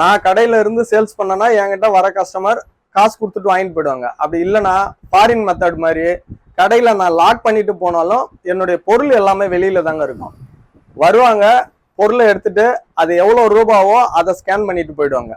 நான் கடையில இருந்து சேல்ஸ் பண்ணனா என்கிட்ட வர கஸ்டமர் காசு கொடுத்துட்டு வாங்கிட்டு போயிடுவாங்க. அப்படி இல்லைன்னா ஃபாரின் மெத்தட் மாதிரி கடையில நான் லாக் பண்ணிட்டு போனாலும் என்னுடைய பொருள் எல்லாமே வெளியில தாங்க இருக்கும். வருவாங்க பொருளை எடுத்துட்டு அது எவ்வளோ ரூபாவோ அதை ஸ்கேன் பண்ணிட்டு போயிடுவாங்க.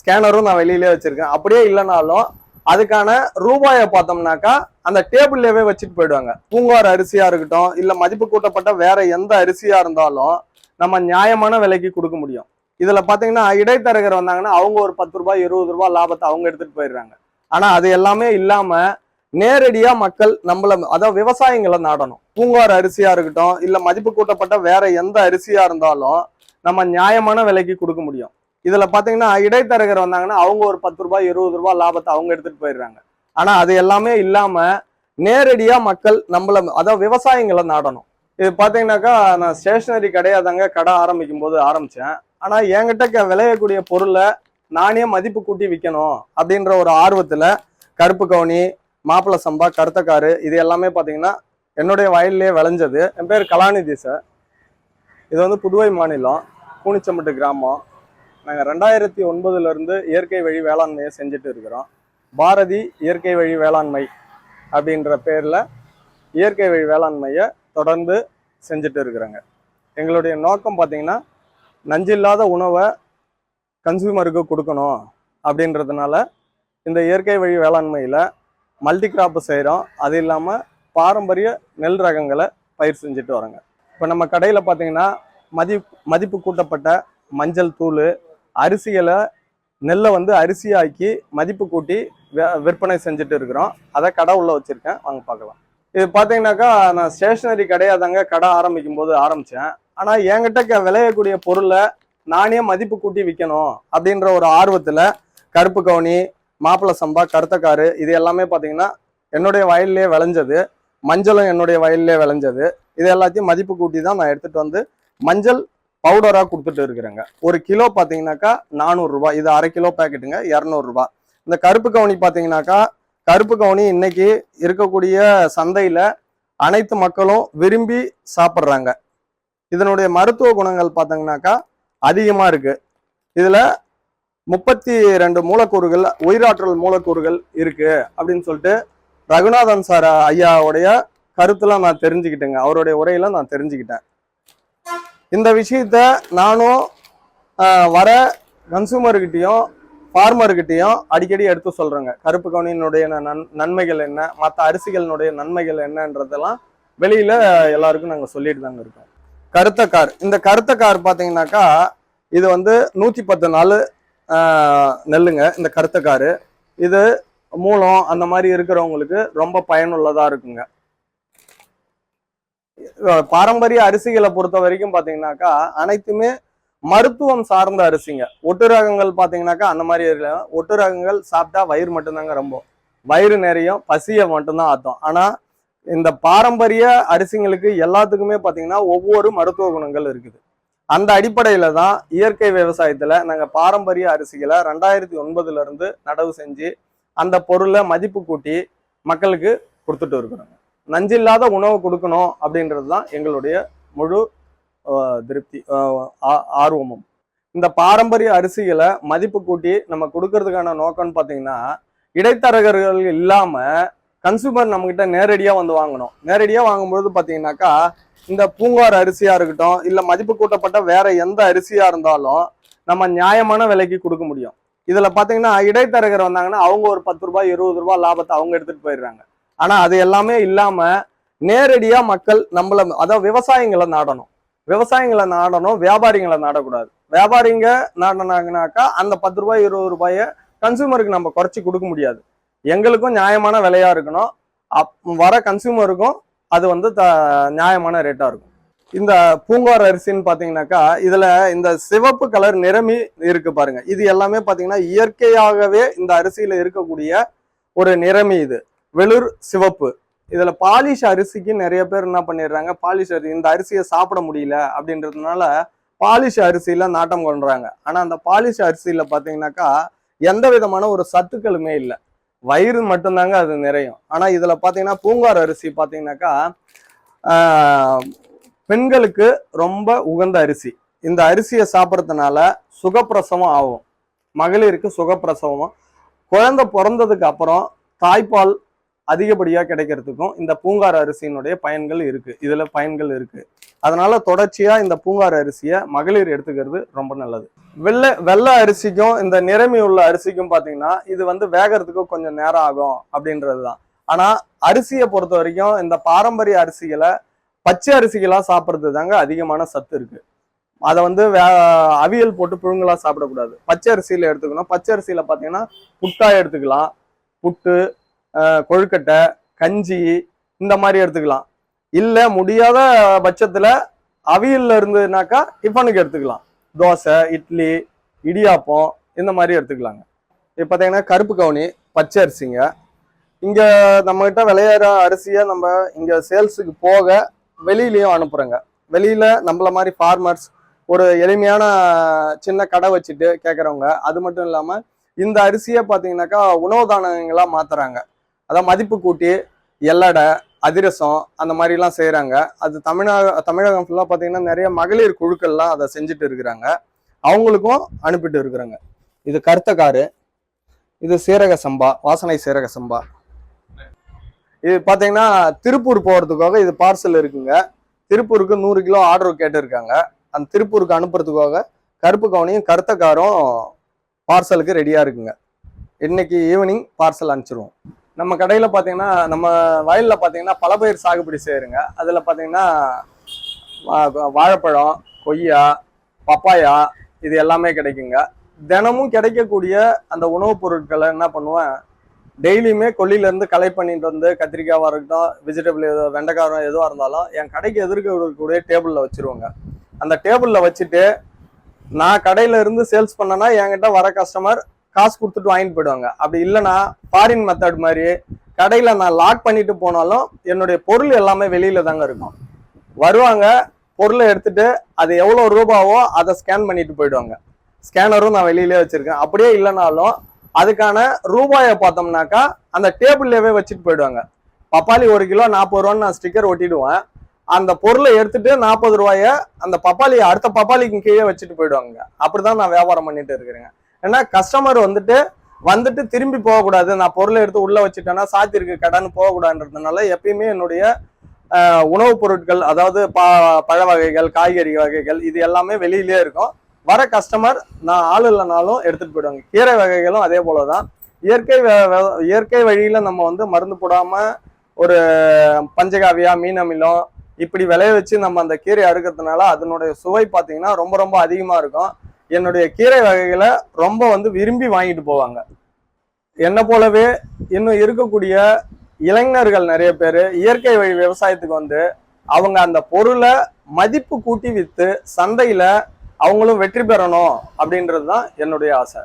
ஸ்கேனரும் நான் வெளியிலே வச்சிருக்கேன். அப்படியே இல்லைனாலும் அதுக்கான ரூபாயை பார்த்தோம்னாக்கா அந்த டேபிள்லவே வச்சுட்டு போயிடுவாங்க. பூங்கார் அரிசியா இருக்கட்டும் இல்லை மதிப்பு கூட்டப்பட்ட வேற எந்த அரிசியா இருந்தாலும் நம்ம நியாயமான விலைக்கு கொடுக்க முடியும். இதுல பாத்தீங்கன்னா இடைத்தரகர் வந்தாங்கன்னா அவங்க ஒரு பத்து ரூபாய் இருபது ரூபாய் லாபத்தை அவங்க எடுத்துட்டு போயிடுறாங்க. ஆனா அது எல்லாமே இல்லாம நேரடியா மக்கள் நம்மள அதாவது விவசாயிகளை நாடணும். பூங்கார் அரிசியா இருக்கட்டும் இல்ல மதிப்பு கூட்டப்பட்ட வேற எந்த அரிசியா இருந்தாலும் நம்ம நியாயமான விலைக்கு கொடுக்க முடியும். இதுல பாத்தீங்கன்னா இடைத்தரகர் வந்தாங்கன்னா அவங்க ஒரு பத்து ரூபாய் இருபது ரூபாய் லாபத்தை அவங்க எடுத்துட்டு போயிடுறாங்க. ஆனா அது எல்லாமே இல்லாம நேரடியா மக்கள் நம்மள அதாவது விவசாயிகளை நாடணும். இது பாத்தீங்கன்னாக்கா நான் ஸ்டேஷனரி கடையாதாங்க கடை ஆரம்பிக்கும் போது ஆரம்பிச்சேன். ஆனா என்கிட்ட விளையக்கூடிய பொருளை நானே மதிப்பு கூட்டி விற்கணும் அப்படின்ற ஒரு ஆர்வத்துல கருப்பு கவுனி மாப்பிளை சம்பா கருத்தக்காரு இது எல்லாமே பார்த்தீங்கன்னா என்னுடைய வயல்லே விளைஞ்சது. என் பேர் கலாநிதி சார் இது வந்து புதுவை மாநிலம் கூனிச்சம்பட்டு கிராமம். நாங்கள் ரெண்டாயிரத்தி ஒன்பதுலேருந்து இயற்கை வழி வேளாண்மையை செஞ்சுட்டு இருக்கிறோம். பாரதி இயற்கை வழி வேளாண்மை அப்படின்ற பேரில் இயற்கை வழி வேளாண்மையை தொடர்ந்து செஞ்சுட்டு இருக்கிறோங்க. எங்களுடைய நோக்கம் பார்த்திங்கன்னா நஞ்சில்லாத உணவை கன்சியூமருக்கு கொடுக்கணும் அப்படின்றதுனால இந்த இயற்கை வழி வேளாண்மையில் மல்டி கிராப்பு செய்கிறோம் அது இல்லாமல் பாரம்பரிய நெல் ரகங்களை பயிர் செஞ்சுட்டு வரோங்க. இப்போ நம்ம கடையில் பார்த்தீங்கன்னா மதி மதிப்பு கூட்டப்பட்ட மஞ்சள் தூள் அரிசிகளை நெல்லை வந்து அரிசியாக்கி மதிப்பு கூட்டி விற்பனை செஞ்சுட்டு இருக்கிறோம். அதை கடை உள்ளே வச்சுருக்கேன். வாங்க பார்க்கலாம் இது பார்த்தீங்கன்னாக்கா நான் ஸ்டேஷ்னரி கடையாக தாங்க கடை ஆரம்பிக்கும் போது ஆரம்பித்தேன் ஆனால் என்கிட்ட க- விளையக்கூடிய பொருளை நானே மதிப்பு கூட்டி விற்கணும் அப்படின்ற ஒரு ஆர்வத்தில் கருப்பு கவுனி மாப்பிளை சம்பா கருத்தக்காரு இது எல்லாமே பார்த்தீங்கன்னா என்னுடைய வயல்லே விளைஞ்சது. மஞ்சளும் என்னுடைய வயல்லே விளைஞ்சது. இது எல்லாத்தையும் மதிப்பு கூட்டி தான் நான் எடுத்துகிட்டு வந்து மஞ்சள் பவுடராக கொடுத்துட்டு இருக்கிறேங்க. ஒரு கிலோ பார்த்தீங்கன்னாக்கா நானூறுரூவா இது அரை கிலோ பேக்கெட்டுங்க இரநூறுபா இந்த கருப்பு கவுனி பார்த்தீங்கன்னாக்கா கருப்பு கவுனி இன்னைக்கு இருக்கக்கூடிய சந்தையில் அனைத்து மக்களும் விரும்பி சாப்பிட்றாங்க. இதனுடைய மருத்துவ குணங்கள் பார்த்தீங்கன்னாக்கா அதிகமாக இருக்குது இதில் முப்பத்தி ரெண்டு மூலக்கூறுகள் உயிராற்றல் மூலக்கூறுகள் இருக்குது அப்படின்னு சொல்லிட்டு ரகுநாதன் சார் ஐயாவுடைய கருத்துல நான் தெரிஞ்சுக்கிட்டேங்க. அவருடைய உரையில நான் தெரிஞ்சுக்கிட்டேன். இந்த விஷயத்த நானும் வர கன்சூமர்கிட்டையும் ஃபார்மர்கிட்டையும் அடிக்கடி எடுத்து சொல்கிறேங்க கருப்பு கவுனியினுடைய நன் நன்மைகள் என்ன? மற்ற அரிசிகளினுடைய நன்மைகள் என்னன்றதெல்லாம் வெளியில் எல்லாருக்கும் நாங்கள் சொல்லிட்டு தாங்க இருக்கோம். கருத்தக்கார் இந்த கருத்தக்கார் பார்த்தீங்கன்னாக்கா இது வந்து நூற்றி பத்து நாள் நெல்லுங்க இந்த கருத்தக்காரு இது மூலம் அந்த மாதிரி இருக்கிறவங்களுக்கு ரொம்ப பயனுள்ளதாக இருக்குங்க. பாரம்பரிய அரிசிகளை பொறுத்த வரைக்கும் பார்த்தீங்கன்னாக்கா அனைத்துமே மருத்துவம் சார்ந்த அரிசிங்க. ஒட்டு ரகங்கள் பார்த்தீங்கன்னாக்கா அந்த மாதிரி இருக்கல ஒட்டு ரகங்கள் சாப்பிட்டா வயிறு மட்டும்தாங்க ரொம்ப. வயிறு நிறையும் பசியை மட்டும்தான் ஆத்தும். ஆனால் இந்த பாரம்பரிய அரிசிங்களுக்கு எல்லாத்துக்குமே பார்த்தீங்கன்னா ஒவ்வொரு மருத்துவ குணங்கள் இருக்குது. அந்த அடிப்படையில தான் இயற்கை விவசாயத்துல நாங்கள் பாரம்பரிய அரிசிகளை ரெண்டாயிரத்தி ஒன்பதுல இருந்து நடவு செஞ்சு அந்த பொருளை மதிப்பு கூட்டி மக்களுக்கு கொடுத்துட்டு இருக்கிறோங்க. நஞ்சில்லாத உணவு கொடுக்கணும் அப்படின்றது தான் எங்களுடைய முழு திருப்தி ஆ- ஆர்வமும். இந்த பாரம்பரிய அரிசிகளை மதிப்பு கூட்டி நம்ம கொடுக்கறதுக்கான நோக்கம்னு பார்த்தீங்கன்னா இடைத்தரகர்கள் இல்லாமல் கன்சூமர் நம்மகிட்ட நேரடியா வந்து வாங்கணும். நேரடியா வாங்கும்பொழுது பார்த்தீங்கன்னாக்கா இந்த பூங்கார் அரிசியா இருக்கட்டும் இல்ல மதிப்பு கூட்டப்பட்ட வேற எந்த அரிசியா இருந்தாலும் நம்ம நியாயமான விலைக்கு கொடுக்க முடியும். இதுல பாத்தீங்கன்னா இடைத்தரகர் வந்தாங்கன்னா அவங்க ஒரு பத்து ரூபாய் இருபது ரூபாய் லாபத்தை அவங்க எடுத்துட்டு போயிடுறாங்க. ஆனா அது எல்லாமே இல்லாம நேரடியா மக்கள் நம்மள அதாவது விவசாயிகளை நாடணும். விவசாயிகளை நாடணும் வியாபாரிகளை நாடக்கூடாது. வியாபாரிங்க நாடினாங்கனாக்கா அந்த பத்து ரூபாய் இருபது ரூபாயை கன்சூமருக்கு நம்ம குறைச்சி கொடுக்க முடியாது. எங்களுக்கும் நியாயமான விலையா இருக்கணும். அப் வர கன்சியூமருக்கும் அது வந்து த நியாயமான ரேட்டாக இருக்கும். இந்த பூங்கார் அரிசின்னு பார்த்தீங்கன்னாக்கா இதில் இந்த சிவப்பு கலர் நிறமி இருக்கு பாருங்க. இது எல்லாமே பார்த்தீங்கன்னா இயற்கையாகவே இந்த அரிசியில் இருக்கக்கூடிய ஒரு நிறமி இது. வெளிர் சிவப்பு. இதில் பாலிஷ் அரிசிக்கு நிறைய பேர் என்ன பண்ணிடுறாங்க பாலிஷ் அரிசி இந்த அரிசியை சாப்பிட முடியல அப்படின்றதுனால பாலிஷ் அரிசியில் நாட்டம் கொண்டுறாங்க ஆனால் அந்த பாலிஷ் அரிசியில் பார்த்தீங்கன்னாக்கா எந்த விதமான ஒரு சத்துக்களுமே இல்லை. வயிறு மட்டும்தாங்க அது நிறையும். ஆனால் இதில் பார்த்தீங்கன்னா பூங்கார் அரிசி பார்த்தீங்கன்னாக்கா பெண்களுக்கு ரொம்ப உகந்த அரிசி. இந்த அரிசியை சாப்பிட்றதுனால சுகப்பிரசவம் ஆகும். மகளிருக்கு சுகப்பிரசவம். குழந்தை பிறந்ததுக்கு அப்புறம் தாய்ப்பால் அதிகப்படியாக கிடைக்கிறதுக்கும் இந்த பூங்கார் அரிசியினுடைய பயன்கள் இருக்குது இதில் பயன்கள் இருக்குது அதனால தொடர்ச்சியா இந்த பூங்கார் அரிசியை மகளிர் எடுத்துக்கிறது ரொம்ப நல்லது. வெள்ளை வெள்ளை அரிசிக்கும் இந்த நிறமி உள்ள அரிசிக்கும் பாத்தீங்கன்னா இது வந்து வேகறதுக்கு கொஞ்சம் நேரம் ஆகும் அப்படின்றது தான் ஆனா அரிசியை பொறுத்த வரைக்கும் இந்த பாரம்பரிய அரிசிகளை பச்சை அரிசிகளா சாப்பிட்றது தாங்க அதிகமான சத்து இருக்கு. அதை வந்து வே அவியல் போட்டு புழுங்கலாம் சாப்பிடக்கூடாது. பச்சை அரிசியில எடுத்துக்கணும். பச்சை அரிசியில பாத்தீங்கன்னா புட்டா எடுத்துக்கலாம். புட்டு கொழுக்கட்டை கஞ்சி இந்த மாதிரி எடுத்துக்கலாம். இல்லை முடியாத பட்சத்தில் அவியலில் இருந்ததுனாக்கா டிஃபனுக்கு எடுத்துக்கலாம். தோசை இட்லி இடியாப்பம் இந்த மாதிரி எடுத்துக்கலாங்க. இப்போ பார்த்தீங்கன்னா கருப்பு கவுனி பச்சை அரிசிங்க. இங்கே நம்மகிட்ட விளையாடுற அரிசியை நம்ம இங்கே சேல்ஸுக்கு போக வெளியிலையும் அனுப்புகிறோங்க வெளியில் நம்மள மாதிரி ஃபார்மர்ஸ் ஒரு எளிமையான சின்ன கடை வச்சுட்டு கேட்குறவங்க அது மட்டும் இல்லாமல் இந்த அரிசியை பார்த்தீங்கன்னாக்கா உணவு தானங்களாக மாற்றுறாங்க அதான் மதிப்பு கூட்டி எல்லடை அதிரசம் அந்த மாதிரிலாம் செய்கிறாங்க அது தமிழக தமிழகம் ஃபுல்லாக பார்த்தீங்கன்னா நிறைய மகளிர் குழுக்கள்லாம் அதை செஞ்சுட்டு இருக்கிறாங்க. அவங்களுக்கும் அனுப்பிட்டு இருக்கிறாங்க. இது கருத்தக்காரு இது சீரக சம்பா வாசனை சீரக சம்பா. இது பார்த்தீங்கன்னா திருப்பூர் போகிறதுக்காக இது பார்சல் இருக்குங்க. திருப்பூருக்கு நூறு கிலோ ஆர்டர் கேட்டிருக்காங்க. அந்த திருப்பூருக்கு அனுப்புறதுக்காக கருப்பு கவனியும் கருத்தக்காரும் பார்சலுக்கு ரெடியாக இருக்குங்க. இன்னைக்கு ஈவினிங் பார்சல் அனுப்பிச்சிருவோம். நம்ம கடையில் பார்த்தீங்கன்னா நம்ம வயலில் பார்த்தீங்கன்னா பல பயிர் சாகுபடி செய்கிறோங்க அதில் பார்த்தீங்கன்னா வாழைப்பழம் கொய்யா பப்பாயா இது எல்லாமே கிடைக்குங்க. தினமும் கிடைக்கக்கூடிய அந்த உணவுப் பொருட்களை என்ன பண்ணுவேன் டெய்லியுமே கொல்லியிலேருந்து கலெக்ட் பண்ணிட்டு வந்து கத்திரிக்காவாக இருக்கட்டும் வெஜிடபிள் எதோ வெண்டைக்காரம் எதுவாக இருந்தாலும் என் கடைக்கு எதிர்க்க இருக்கக்கூடிய டேபிளில் வச்சுருவோங்க. அந்த டேபிளில் வச்சுட்டு நான் கடையிலேருந்து சேல்ஸ் பண்ணேன்னா என்கிட்ட வர கஸ்டமர் காசு கொடுத்துட்டு வாங்கிட்டு போயிடுவாங்க. அப்படி இல்லைன்னா ஃபாரின் மெத்தட் மாதிரி கடையில நான் லாக் பண்ணிட்டு போனாலும் என்னுடைய பொருள் எல்லாமே வெளியில தாங்க இருக்கும். வருவாங்க பொருளை எடுத்துட்டு அது எவ்வளோ ரூபாவோ அதை ஸ்கேன் பண்ணிட்டு போயிடுவாங்க. ஸ்கேனரும் நான் வெளியிலே வச்சிருக்கேன். அப்படியே இல்லைனாலும் அதுக்கான ரூபாயை பார்த்தோம்னாக்கா அந்த டேபிள்லவே வச்சுட்டு போயிடுவாங்க. பப்பாளி ஒரு கிலோ நாற்பது ரூபான்னு நான் ஸ்டிக்கர் ஒட்டிடுவேன். அந்த பொருளை எடுத்துட்டு நாற்பது ரூபாய அந்த பப்பாளியை அடுத்த பப்பாளிக்கு கீழே வச்சுட்டு போயிடுவாங்க. அப்படிதான் நான் வியாபாரம் பண்ணிட்டு இருக்கிறேங்க. ஏன்னா கஸ்டமர் வந்துட்டு வந்துட்டு திரும்பி போகக்கூடாது. நான் பொருளை எடுத்து உள்ள வச்சுட்டேன்னா சாத்திருக்கு கடன் போகக்கூடாதுன்றதுனால எப்பயுமே என்னுடைய உணவுப் பொருட்கள் அதாவது பா பழ வகைகள் காய்கறி வகைகள் இது எல்லாமே வெளியிலே இருக்கும். வர கஸ்டமர் நான் ஆள் இல்லைனாலும் எடுத்துட்டு போயிடுவாங்க. கீரை வகைகளும் அதே போலதான். இயற்கை இயற்கை வழியில நம்ம வந்து மருந்து போடாம ஒரு பஞ்சகாவியா மீன் அமிலம் இப்படி விளைய வச்சு நம்ம அந்த கீரை அறுக்கிறதுனால அதனுடைய சுவை பார்த்தீங்கன்னா ரொம்ப ரொம்ப அதிகமாக இருக்கும். என்னுடைய கீரை வகைகளை ரொம்ப வந்து விரும்பி வாங்கிட்டு போவாங்க. என்னை போலவே இன்னும் இருக்கக்கூடிய இளைஞர்கள் நிறைய பேர் இயற்கை வழி விவசாயத்துக்கு வந்து அவங்க அந்த பொருளை மதிப்பு கூட்டி விற்று சந்தையில் அவங்களும் வெற்றி பெறணும் அப்படின்றது தான் என்னுடைய ஆசை.